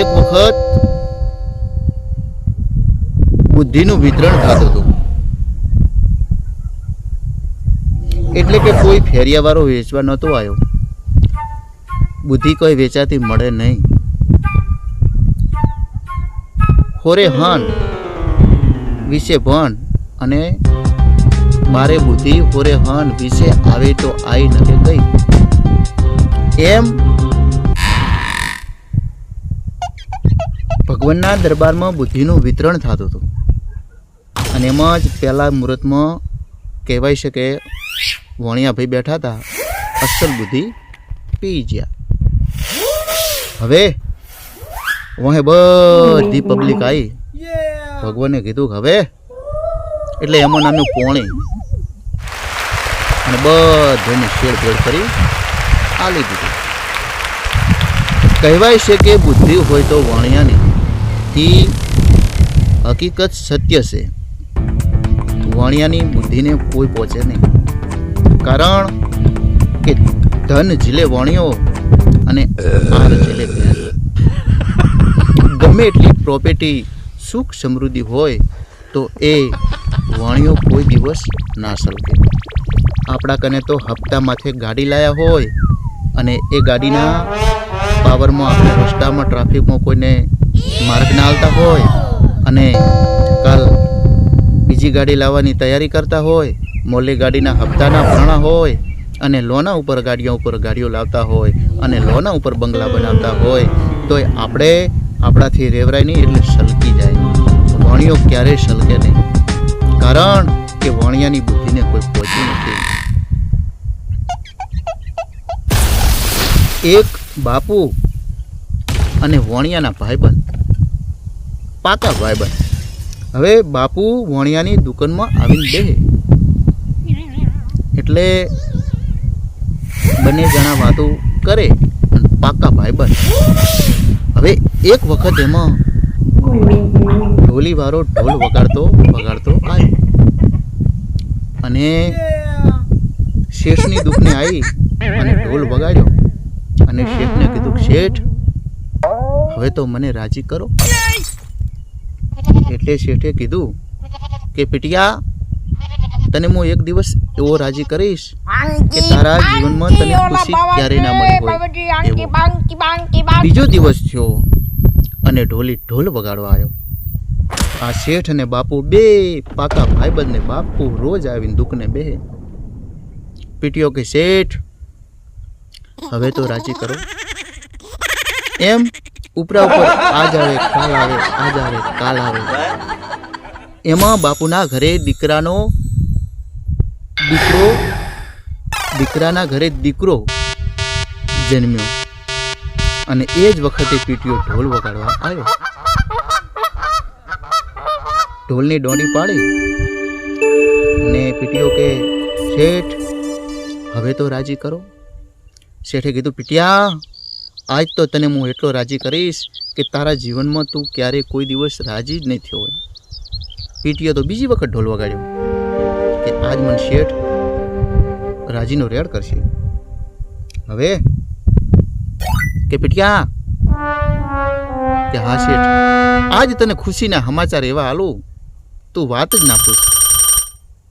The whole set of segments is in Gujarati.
એક વખત બુદ્ધિનું વિતરણ થતું હતું. એટલે કે કોઈ ફેરિયાવાળો વેચવા નહોતો આવ્યો. બુદ્ધિ કોઈ વેચાતી મળે નહીં. હોરે હન વિશે ભણ અને મારે બુદ્ધિ હોરે હન વિશે આવે તો આઈ નથી ગઈ એમ ભગવાનના દરબારમાં બુદ્ધિનું વિતરણ થતું હતું. અને એમાં જ પહેલાં મુહૂર્તમાં કહેવાય છે કે વણિયાભાઈ બેઠા હતા, અસલ બુદ્ધિ પી ગયા હવે વહે બધી પબ્લિક આવી ભગવાને કીધું કે હવે એટલે એમાં નામનું પોણી. અને બધાને ભેડ કરી આલી દીધું. કહેવાય છે કે બુદ્ધિ હોય તો વાણિયાની તી હકીકત સત્ય છે. વાણિયાની બુદ્ધિને કોઈ પહોંચે નહીં. કારણ કે ધન જીલે વણ્યો અને આર ગમે એટલી પ્રોપર્ટી સુખ સમૃદ્ધિ હોય, તો એ વાણિયો કોઈ દિવસ ના સલકે આપણા કને તો હપ્તા માથે ગાડી લાયા હોય અને એ ગાડીના પાવરમાં આપણે રસ્તામાં ટ્રાફિકમાં કોઈને માર્ગ હાલતા હોય અને કાલ બીજી ગાડી લાવવાની તૈયારી કરતા હોય, મોલી ગાડીના હપ્તાના ભરણા હોય અને લોના ઉપર ગાડીઓ ઉપર ગાડીઓ લાવતા હોય અને લોના ઉપર બંગલા બનાવતા હોય તો આપણે આપણાથી રેવરાય નહીં, એટલે સલકી જાય. વાણિયો ક્યારેય સલકે નહીં. કારણ કે વાણિયાની બુદ્ધિને કોઈ પહોંચી નથી. એક બાપુ અને વણિયાના ભાઈબંધ. પાકા ભાઈબંધ. હવે બાપુ વણિયાની દુકાનમાં આવીને બેહે. એટલે બંને જણા વાતો કરે અને પાકા ભાઈબંધ. હવે એક વખત એમાં ઢોલી વાળો ઢોલ વગાડતો વગાડતો આવ્યો અને શેઠની દુઃખને આવી અને ઢોલ વગાડ્યો. અને શેઠને કીધું, શેઠ હવે તો મને રાજી કરો. એટલે શેઠે કીધું કે પીટિયા તને હું એક દિવસ એવો રાજી કરીશ કે તારા જીવનમાં તને ખુશી ક્યારેય ના મળી હોય. બીજો દિવસ થયો અને ઢોલી ઢોલ વગાડવા આવ્યો. આ શેઠ અને બાપુ બે પાકા ભાઈબંધ ને બાપુ રોજ આવીને દુઃખને બે પીટીઓ કે શેઠ હવે તો રાજી કરો. એમ ઉપરા ઉપર આજ આવે કાલ આવે આજ આવે, કાલ આવે. એમાં બાપુના ઘરે દીકરાનો દીકરો, દીકરાના ઘરે દીકરો જન્મ્યો. અને એ જ વખતે પીટીઓ ઢોલ વગાડવા આવ્યો. ઢોલની ડોડી પાડી. અને પીટીઓ કે, શેઠ, હવે તો રાજી કરો. શેઠે કીધું, પીટિયા આજ તો તને હું એટલો રાજી કરીશ કે તારા જીવનમાં તું ક્યારેય કોઈ દિવસ રાજી જ નહીં થયો હોય. પીટીએ તો બીજી વખત ઢોલ વગાડ્યો કે આજ મને શેઠ રાજીનો રેડ કરશે. હવે કે પીટિયા, કે હા શેઠ, આજ તને ખુશીના સમાચાર એવા હાલું તું વાત જ ના પૂછ.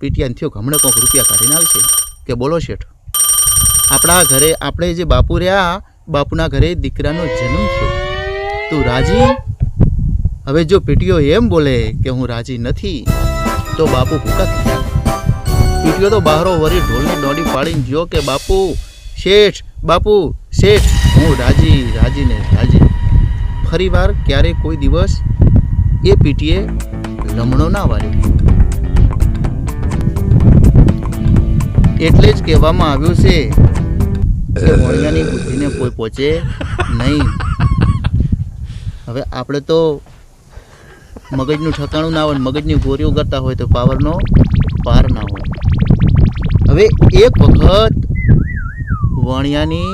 પીટીયાને થયો કે હમણાં કોઈક રૂપિયા કાઢીને આવશે. કે બોલો શેઠ, આપણા ઘરે આપણે જે બાપુ રહ્યા બાપુના ઘરે દીકરાનો જન્મ થયો. તું રાજી? હવે જો પીટીઓ એમ બોલે કે હું રાજી નથી, તો બાપુ ભૂકા થઈ પીટીઓ તો બહારો વરી ઢોલની દોડી પાડીને જો કે, બાપુ, શેઠ બાપુ, શેઠ, હું રાજી રાજી ને રાજી. ફરી વાર ક્યારે કોઈ દિવસ એ પીટીએ લમણો ના વાર્યો. એટલે જ કહેવામાં આવ્યું છે વણિયાની બુદ્ધિને કોઈ પહોંચે નહીં. હવે આપણે તો મગજનું ઠકાણું ના હોય, મગજની ગોરીઓ કરતા હોય તો પાવરનો પાર ના હોય. હવે એક વખત વણિયાની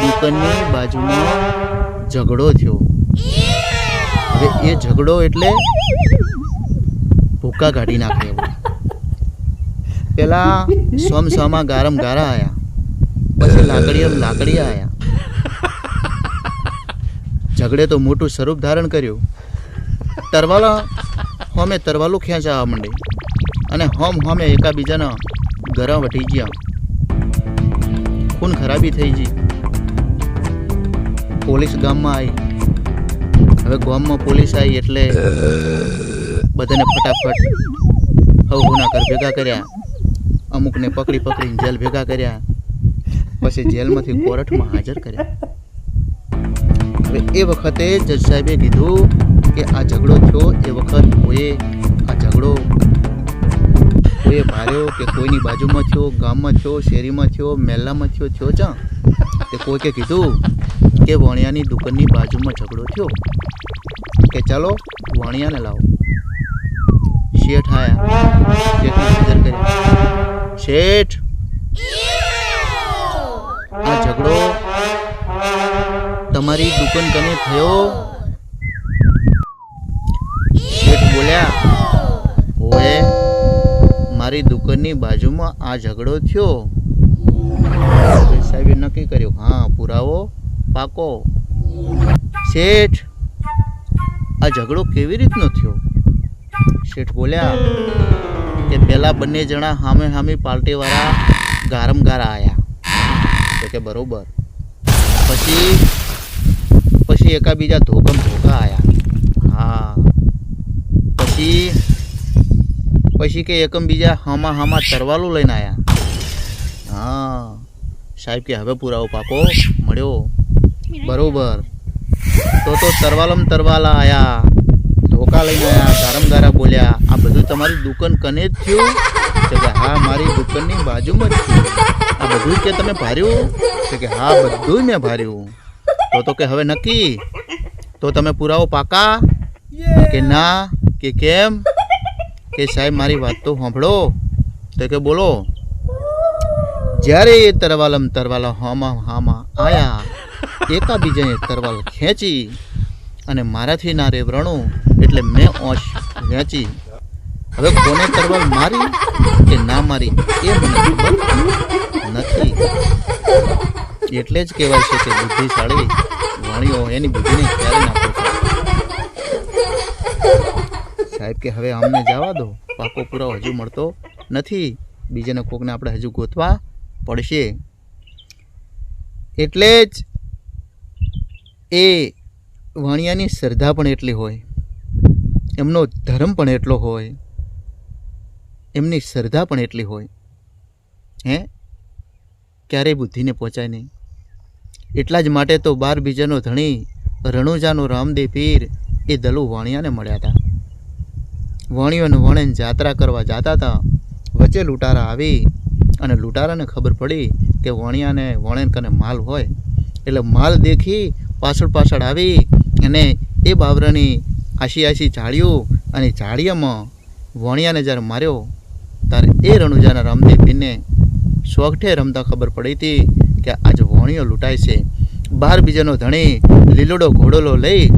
દુકાનની બાજુમાં ઝઘડો થયો. હવે એ ઝઘડો એટલે ભૂકા કાઢી નાખે. પેલા સોમ સોમાં ગારમ ગારા આયા. લાકડીયા લાકડી આયા. ઝઘડે તો મોટું સ્વરૂપ ધારણ કર્યું. તરવાલા હોમે તરવાલું ખેંચાવા માંડી. અને હોમ હોમે એકાબીજાના ઘરા વટી ગયા. ખૂન ખરાબી થઈ ગઈ. પોલીસ ગામમાં આવી હવે ગામમાં પોલીસ આવી એટલે બધાને ફટાફટ હવ ગુના કર ભેગા કર્યા. અમુકને પકડી પકડીને જેલ ભેગા કર્યા. પછી જેલમાંથી કોર્ટમાં હાજર કર્યા. એ વખતે જજ સાહેબે કીધું કે આ ઝઘડો થયો, એ વખત કોઈએ આ ઝઘડો કોઈએ ભાર્યો કે કોઈની બાજુમાં થયો, ગામમાં થયો, શેરીમાં થયો, મહેલામાં થયો થયો ચા તે કોઈકે કીધું કે વણિયાની દુકાનની બાજુમાં ઝઘડો થયો. કે ચાલો વણિયાને લાવો. શેઠ આયા. શેઠ શેઠ! આ ઝઘડો તમારી દુકાન કને થયો? શેઠ બોલ્યા, ઓએ, મારી દુકાનની બાજુમાં આ ઝઘડો થયો. સાહેબે નક્કી કર્યું, હા, પુરાવો, પાકો. શેઠ, આ ઝઘડો કેવી રીતનો થયો? શેઠ બોલ્યા, કે પહેલાં બંને જણા સામે સામે પાર્ટીવાળા ગારમ ગારા તો કે બરોબર. પછી પછી એકાબીજા ધોકમ ધોકા આવ્યા હા. પછી પછી કે એકમ બીજા હામા હામા તરવાલું લઈને આયા. હા. સાહેબ કે હવે પુરાવો પાકો મળ્યો. બરોબર. તો તો તરવાલમ તરવાલા આયા. ધોકા લઈને આવ્યા ગારમ ગારા બોલ્યા આ બધું તમારી દુકાન કને જ થયું? હા, મારી દુકાનની બાજુમાં જ આ બધું કે તમે ભાર્યું? કે હા, બધું મેં ભાર્યું. તો કે હવે નક્કી? તો તમે પુરાવો પાકા? કે ના? કે કેમ? કે સાહેબ, મારી વાત તો સાંભળો. તો કે બોલો. જ્યારે એ તરવાલમ તરવાલા હામાં હામાં આયા, એકાબીજાએ તરવાલ ખેંચી અને મારાથી ના રે વ્રણું, એટલે મેં ઓશ વેચી હવે કોને તરવાલ મારી કે ના મારી, એ મને નથી. એટલે જ કહેવાય છે કે બુદ્ધિશાળી વાણીઓ એની બુદ્ધિને ક્યારે ના સાહેબ કે હવે અમને જવા દો. પાકો પુરાવો હજુ મળતો નથી. બીજાને કોકને આપણે હજુ ગોતવા પડશે. એટલે જ એ વાણિયાની શ્રદ્ધા પણ એટલી હોય. એમનો ધર્મ પણ એટલો હોય. એમની શ્રદ્ધા પણ એટલી હોય. હે? ક્યારેય બુદ્ધિને પહોંચાય નહીં. એટલા જ માટે તો બાર બીજાનો ધણી, રણુજાનો રામદેવ પીર એ દલુ વાણિયાને મળ્યા હતા વાણિયોને વણેન જાત્રા કરવા જતા હતા વચ્ચે લૂંટારા આવી અને લૂંટારાને ખબર પડી કે વણિયાને, વણેન કને માલ હોય. એટલે માલ દેખી પાછળ પાછળ આવી અને એ બાવરાની આશી આશી ઝાડીઓ અને ઝાડિયામાં વણિયાને જ્યારે માર્યો ત્યારે એ રણુજાના ભીને શોખઠે રમતા ખબર પડી હતી કે આજ વણિયો લૂંટાય છે. બાર બીજાનો ધણી લીલોડો ઘોડોલો લઈ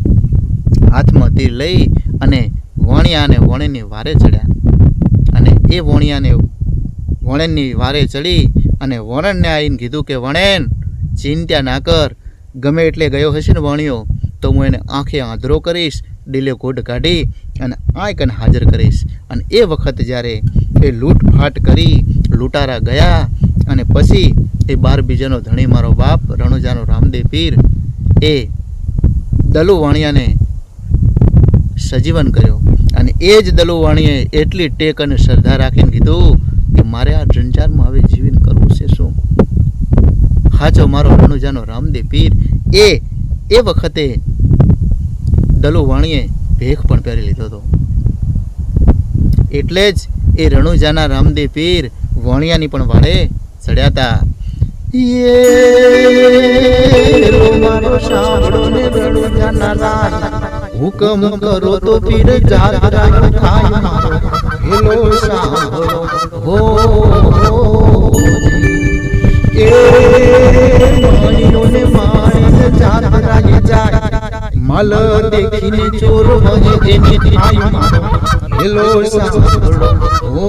હાથમાં તીર લઈ અને વણિયાને વણેની વારે ચડ્યા. અને એ વણિયાને વણેનની વારે ચડી અને વણનને આવીને કીધું કે, વણેન ચિંતા ના કર. ગમે એટલે ગયો હશે ને વણિયો, તો હું એને આંખે આંધરો કરીશ, ડીલે કોડ કાઢી અને આંકને હાજર કરીશ. અને એ વખત જ્યારે એ લૂંટફાટ કરી લૂંટારા ગયા અને પછી એ બાર બીજાનો ધણી મારો બાપ, રણુજાનો રામદેવ પીર, એ દલુવાણિયાને સજીવન કર્યો. અને એ જ દલુવાણીએ એટલી ટેક અને શ્રદ્ધા રાખીને કીધું કે મારે આ જંજારમાં હવે જીવન કરવું છે શું? હાચો મારો રણુજાનો રામદેવ પીર. એ એ વખતે દલુ વાણીએ ભેખ પણ પહેરી લીધો હતો. એટલે જ એ રણુજાના રામદેવ પીર વણિયાની પણ વાળે ચડ્યા હતા મારો હુકમ કરો તો પીર જાગરા થાય હો એ મણિયોને માણીને જાગરા જાય માલ દેખીને ચોર હોય એને મારો હેલો સાંભળો. ઓ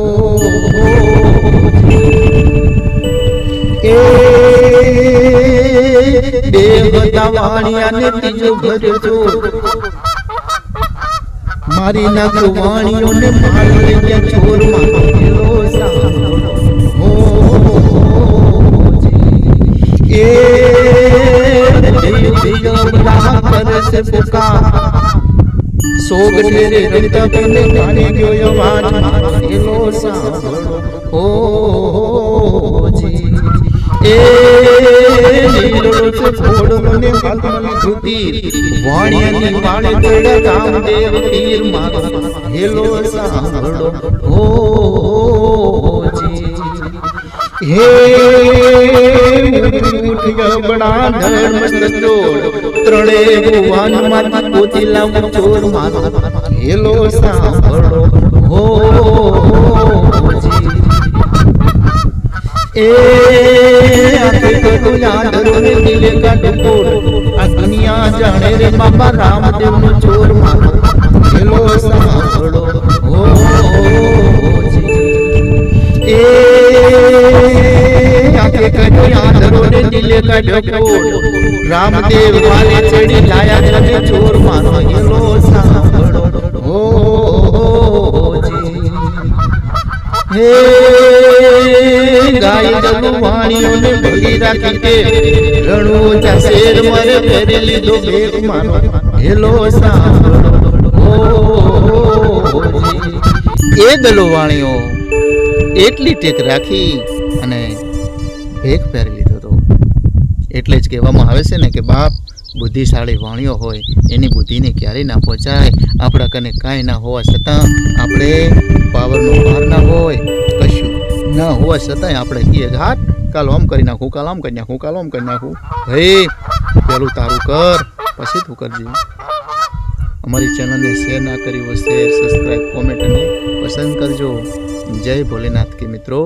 મારી નાખ વાણીઓને માલ લઈ ગયા ચોરમાં. પેલો સાંભળો. હો, એ દિયો બધા કરે છે પુકાર સોગ ઠેરે રડતા તને જાણી ગયો અવાજ પેલો સાંભળો ઓ જી એ લીલો છે ફોડલો ને કાલમની ધૃતિ વાણિયાની વાણે દોડા કામદેવ તીર મારો હેલો સાંભળો ઓ જી હે ઉઠ દુનિયા જાણે રે બાબા રામદેવ નો ચોર મારો હેલો સાંભળો દિલે કાઢ્યો કોડ રામદેવ વાલે ચડી લાયા તમે ચોર માનો હેલો સાંભળો. ઓ હે ગાય ગલુ વાણીઓને ભગી રાખી કે રણુ ચા શેર મરે ફેરી લીધો ભેગ માનો હેલો સાંભળો. એ દલો વાણીઓ એટલી ટેક રાખી અને ભેક પહેરી એટલે જ કહેવામાં આવે છે ને કે બાપ, બુદ્ધિશાળી વાણીઓ હોય, એની બુદ્ધિને ક્યારેય ના પહોંચાય આપણા કને કાંઈ ના હોવા છતાં આપણે પાવરનો ભાર ના હોય, કશું ના હોવા છતાંય આપણે કહીએ કે હાથ કાલ આમ કરી નાખું, કાલ આમ કરી નાખું, કાલ આમ કરી નાખું. ભાઈ પેલું તારું કર, પછી તું કરજે. અમારી ચેનલને શેર ના કરી હોય શેર સબસ્ક્રાઈબ કોમેન્ટ અને પસંદ કરજો. જય ભોલેનાથ કે મિત્રો.